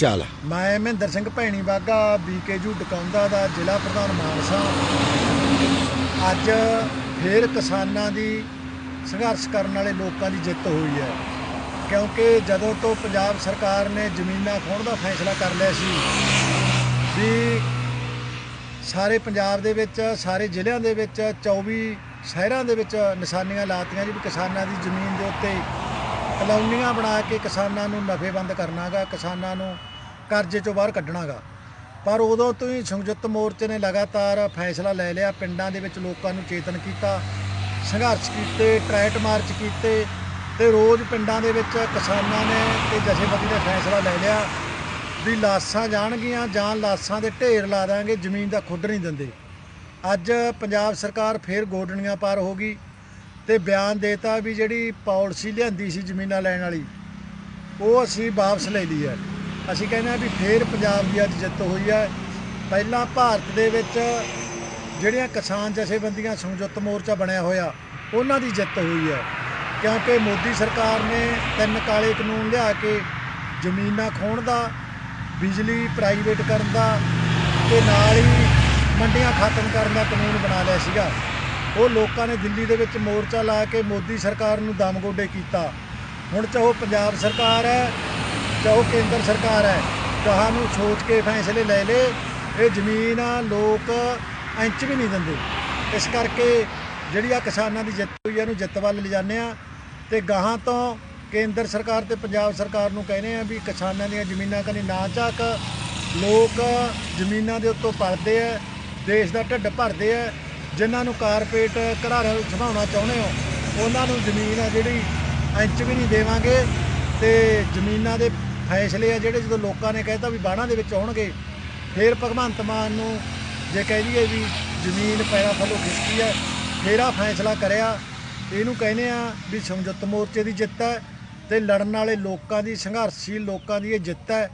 ਚੱਲ ਮੈਂ ਮਹਿੰਦਰ ਸਿੰਘ ਭੈਣੀ ਬਾਗਾ ਬੀਕੇਯੂ ਡਕਾਉਂਦਾ ਦਾ ਜ਼ਿਲ੍ਹਾ ਪ੍ਰਧਾਨ ਮਾਨਸਾ ਅੱਜ ਫੇਰ ਕਿਸਾਨਾਂ ਦੀ ਸੰਘਰਸ਼ ਕਰਨ ਵਾਲੇ ਲੋਕਾਂ ਦੀ ਜਿੱਤ ਹੋਈ ਹੈ। ਕਿਉਂਕਿ ਜਦੋਂ ਤੋਂ ਪੰਜਾਬ ਸਰਕਾਰ ਨੇ ਜ਼ਮੀਨਾਂ ਖੋਣ ਦਾ ਫੈਸਲਾ ਕਰ ਲਿਆ ਸੀ, ਵੀ ਸਾਰੇ ਪੰਜਾਬ ਦੇ ਵਿੱਚ, ਸਾਰੇ ਜ਼ਿਲ੍ਹਿਆਂ ਦੇ ਵਿੱਚ 24 ਸ਼ਹਿਰਾਂ ਦੇ ਵਿੱਚ ਨਿਸ਼ਾਨੀਆਂ ਲਾਤੀਆਂ ਜੀ ਵੀ ਕਿਸਾਨਾਂ ਦੀ ਜ਼ਮੀਨ ਦੇ ਉੱਤੇ ਕਲੋਨੀਆਂ ਬਣਾ ਕੇ ਕਿਸਾਨਾਂ ਨੂੰ ਨਫੇਬੰਦ ਕਰਨਾਗਾ, ਕਿਸਾਨਾਂ ਨੂੰ ਕਰਜ਼ੇ ਚੋਂ ਬਾਹਰ ਕੱਢਣਾਗਾ। ਪਰ ਉਦੋਂ ਤੋਂ ਹੀ ਸੰਯੁਕਤ ਮੋਰਚੇ ਨੇ ਲਗਾਤਾਰ ਫੈਸਲਾ ਲੈ ਲਿਆ, ਪਿੰਡਾਂ ਦੇ ਵਿੱਚ ਲੋਕਾਂ ਨੂੰ ਚੇਤਨ ਕੀਤਾ, ਸੰਘਰਸ਼ ਕੀਤੇ ਟਰੈਟ ਮਾਰਚ ਕੀਤੇ ਤੇ ਰੋਜ਼ ਪਿੰਡਾਂ ਦੇ ਵਿੱਚ ਕਿਸਾਨਾਂ ਨੇ ਤੇ ਜਥੇਬੰਦੀ ਨੇ ਫੈਸਲਾ ਲੈ ਲਿਆ ਵੀ ਲਾਸਾਂ ਜਾਣਗੀਆਂ ਜਾਂ ਲਾਸਾਂ ਦੇ ਢੇਰ ਲਾ ਦਾਂਗੇ, ਜ਼ਮੀਨ ਦਾ ਖੁੱਡ ਨਹੀਂ ਦਿੰਦੇ। ਅੱਜ ਪੰਜਾਬ ਸਰਕਾਰ ਫੇਰ ਗੋਡਣੀਆਂ ਪਾਰ ਹੋ ਗਈ ਤੇ ਬਿਆਨ ਦੇਤਾ ਵੀ ਜਿਹੜੀ ਪਾਲਿਸੀ ਲਿਆਂਦੀ ਸੀ ਜ਼ਮੀਨਾਂ ਲੈਣ ਵਾਲੀ, ਉਹ ਅਸੀਂ ਵਾਪਸ ਲੈ ਲਈ ਹੈ। ਅਸੀਂ ਕਹਿੰਦੇ ਹਾਂ ਵੀ ਫੇਰ ਪੰਜਾਬ ਦੀ ਅੱਜ ਜਿੱਤ ਹੋਈ ਹੈ ਪਹਿਲਾਂ ਭਾਰਤ ਦੇ ਵਿੱਚ ਜਿਹੜੀਆਂ ਕਿਸਾਨ ਜਥੇਬੰਦੀਆਂ ਸੰਯੁਕਤ ਮੋਰਚਾ ਬਣਿਆ ਹੋਇਆ, ਉਹਨਾਂ ਦੀ ਜਿੱਤ ਹੋਈ ਹੈ ਕਿਉਂਕਿ ਮੋਦੀ ਸਰਕਾਰ ਨੇ ਤਿੰਨ ਕਾਲੇ ਕਾਨੂੰਨ ਲਿਆ ਕੇ ਜ਼ਮੀਨਾਂ ਖੋਣ ਦਾ, ਬਿਜਲੀ ਪ੍ਰਾਈਵੇਟ ਕਰਨ ਦਾ ਤੇ ਨਾਲ ਹੀ ਮੰਡੀਆਂ ਖਤਮ ਕਰਨ ਦਾ ਕਾਨੂੰਨ ਬਣਾ ਲਿਆ ਸੀਗਾ। ਉਹ ਲੋਕਾਂ ਨੇ ਦਿੱਲੀ ਦੇ ਵਿੱਚ ਮੋਰਚਾ ਲਾ ਕੇ ਮੋਦੀ ਸਰਕਾਰ ਨੂੰ ਦਮ ਗੋਡੇ ਕੀਤਾ। ਹੁਣ ਚਾਹੋ ਪੰਜਾਬ ਸਰਕਾਰ ਹੈ ਚਾਹੋ ਕੇਂਦਰ ਸਰਕਾਰ ਹੈ ਕਹਾਂ ਨੂੰ ਸੋਚ ਕੇ ਫੈਸਲੇ ਲੈ ਲੇ ਇਹ ਜ਼ਮੀਨ ਲੋਕ ਇੰਚ ਵੀ ਨਹੀਂ ਦਿੰਦੇ। ਇਸ ਕਰਕੇ ਜਿਹੜੀ ਆ ਕਿਸਾਨਾਂ ਦੀ ਜਿੱਤ ਹੋਈ ਆ, ਇਹਨੂੰ ਜਿੱਤ ਵੱਲ ਲਿਜਾਨੇ ਆ। ਤੇ ਗਾਹਾਂ ਤੋਂ ਕੇਂਦਰ ਸਰਕਾਰ ਤੇ ਪੰਜਾਬ ਸਰਕਾਰ ਨੂੰ ਕਹਿੰਦੇ ਆ ਵੀ ਕਿਸਾਨਾਂ ਦੀਆਂ ਜ਼ਮੀਨਾਂ ਕਨੀ ਨਾ ਝਾਕ। ਲੋਕ ਜ਼ਮੀਨਾਂ ਦੇ ਉੱਤੋਂ ਪਲਦੇ ਆ, ਦੇਸ਼ ਦਾ ਢਿੱਡ ਭਰਦੇ ਆ। ਜਿਨ੍ਹਾਂ ਨੂੰ ਕਾਰਪੋਰੇਟ ਘਰਾਰਾ ਸੁਭਾਉਣਾ ਚਾਹੁੰਦੇ ਹੋ, ਉਹਨਾਂ ਨੂੰ ਜ਼ਮੀਨ ਆ ਜਿਹੜੀ ਇੰਚ ਵੀ ਨਹੀਂ ਦੇਵਾਂਗੇ। ਤੇ ਜ਼ਮੀਨਾਂ ਦੇ ਫੈਸਲੇ ਆ ਜਿਹੜੇ ਜਦੋਂ ਲੋਕਾਂ ਨੇ ਕਹਿਤਾ ਵੀ ਬਾਣਾ ਦੇ ਵਿੱਚ ਆਉਣਗੇ, ਫਿਰ ਭਗਵੰਤ ਮਾਨ ਨੂੰ ਜੇ ਕਹਿ ਲਈਏ ਵੀ ਜ਼ਮੀਨ ਪੈਰਾਂ ਥੱਲੋਂ ਖਿਸਕੀ ਹੈ, ਫਿਰ ਫੇਰਾ ਫੈਸਲਾ ਕਰਿਆ। ਇਹਨੂੰ ਕਹਿੰਦੇ ਆ ਵੀ ਸੰਯੁਕਤ ਮੋਰਚੇ ਦੀ ਜਿੱਤ ਹੈ ਤੇ ਲੜਨ ਵਾਲੇ ਲੋਕਾਂ ਦੀ, ਸੰਘਰਸ਼ੀਲ ਲੋਕਾਂ ਦੀ ਇਹ ਜਿੱਤ ਹੈ।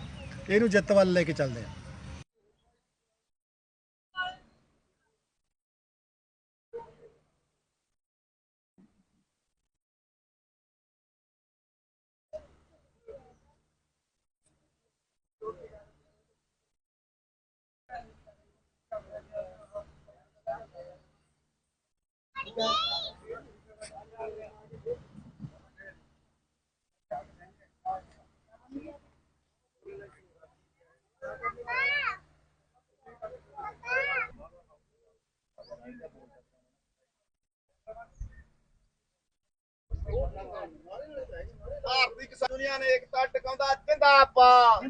ਇਹਨੂੰ ਜਿੱਤ ਵੱਲ ਲੈ ਕੇ ਚੱਲਦੇ ਆ। ਭਾਰਤੀ ਕਿਸਾਨ ਦੁਨੀਆ ਨੇ ਏਕਤਾ ਟਿਕਾਉਂਦਾ ਜਿੰਦਾਬਾਦ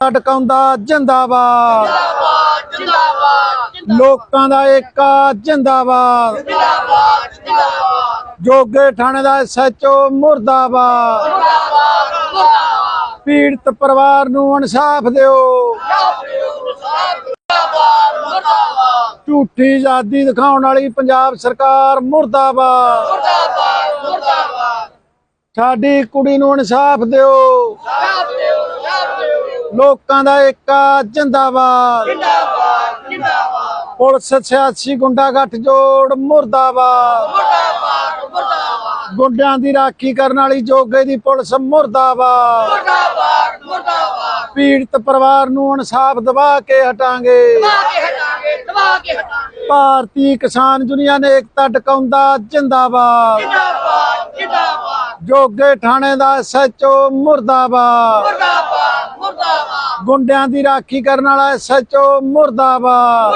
ਟਕਾਉਂਦਾ ਜਿੰਦਾਬਾਦ। ਲੋਕਾਂ ਦਾ ਏਕਾ ਜਿੰਦਾਬਾਦ। ਜੋਗੇ ਥਾਣੇ ਦਾ ਐਸਐਚਓ ਮੁਰਦਾਬਾਦ। ਪੀੜਤ ਪਰਿਵਾਰ ਨੂੰ ਇਨਸਾਫ ਦਿਓ। ਝੂਠੀ ਆਜ਼ਾਦੀ ਦਿਖਾਉਣ ਵਾਲੀ ਪੰਜਾਬ ਸਰਕਾਰ ਮੁਰਦਾਬਾਦ। ਸਾਡੀ ਕੁੜੀ ਨੂੰ ਇਨਸਾਫ ਦਿਓ। ਲੋਕਾਂ ਦਾ ਏਕਾ ਜਿੰਦਾਬਾਦ। ਪੁਲਿਸ ਸਿਆਸੀ ਗੁੰਡਾਗੱਠ ਜੋੜ ਮੁਰਦਾਬਾਦ। ਗੁੰਡਿਆਂ ਦੀ ਰਾਖੀ ਕਰਨ ਵਾਲੀ ਜੋਗੇ ਦੀ ਪੁਲਿਸ ਮੁਰਦਾਬਾਦ। ਪੀੜਤ ਪਰਿਵਾਰ ਨੂੰ ਇਨਸਾਫ ਦਿਵਾ ਕੇ ਹਟਾਂਗੇ। ਭਾਰਤੀ ਕਿਸਾਨ ਯੂਨੀਅਨ ਏਕਤਾ ਟਿਕਾਉਂਦਾ ਜਿੰਦਾਬਾਦ। ਜੋਗੇ ਥਾਣੇ ਦਾ ਐਸਐਚਓ ਮੁਰਦਾਬਾਦ। ਗੁੰਡਿਆਂ ਦੀ ਰਾਖੀ ਕਰਨ ਵਾਲਾ ਐਸਐਚਓ ਮੁਰਦਾਬਾਦ।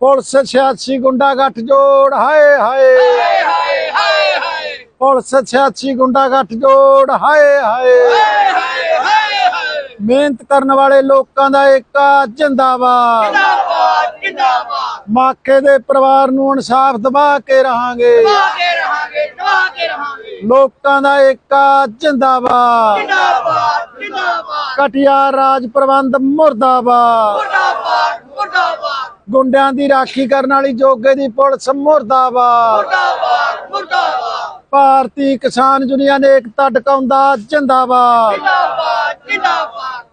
ਪੁਲਿਸ ਸਿਆਸੀ ਗੁੰਡਾਗੱਠ ਜੋੜ ਹਾਏ ਹਾਏ। ਪੁਲਿਸ ਸਿਆਸੀ ਗੁੰਡਾਗੱਠ ਜੋੜ ਹਾਏ ਹਾਏ। ਮਿਹਨਤ ਕਰਨ ਵਾਲੇ ਲੋਕਾਂ ਦਾ ਏਕਾ ਜਿੰਦਾਬਾਦ। ਜਿੰਦਾਬਾਦ ਜਿੰਦਾਬਾਦ। ਮਾਖੇ ਦੇ ਪਰਿਵਾਰ ਨੂੰ ਇਨਸਾਫ ਦਿਵਾ ਕੇ ਰਹਾਂਗੇ। ਦਵਾ ਕੇ ਰਹਾਂਗੇ ਦਵਾ ਕੇ ਰਹਾਂਗੇ। ਲੋਕਾਂ ਦਾ ਏਕਾ ਜਿੰਦਾਬਾਦ। ਜਿੰਦਾਬਾਦ ਜਿੰਦਾਬਾਦ। ਕਟਿਆ ਰਾਜ ਪ੍ਰਬੰਧ ਮੁਰਦਾਬਾਦ। ਮੁਰਦਾਬਾਦ ਮੁਰਦਾਬਾਦ। ਗੁੰਡਿਆਂ ਦੀ ਰਾਖੀ ਕਰਨ ਵਾਲੀ ਜੋਗੇ ਦੀ ਪੁਲਿਸ ਮੁਰਦਾਬਾਦ। ਮੁਰਦਾਬਾਦ ਮੁਰਦਾਬਾਦ। ਭਾਰਤੀ ਕਿਸਾਨ ਯੂਨੀਅਨ ਏਕਤਾ ਟਿਕਾਉਂਦਾ ਜਿੰਦਾਬਾਦ। ਜਿੰਦਾਬਾਦ ਜਿੰਦਾਬਾਦ।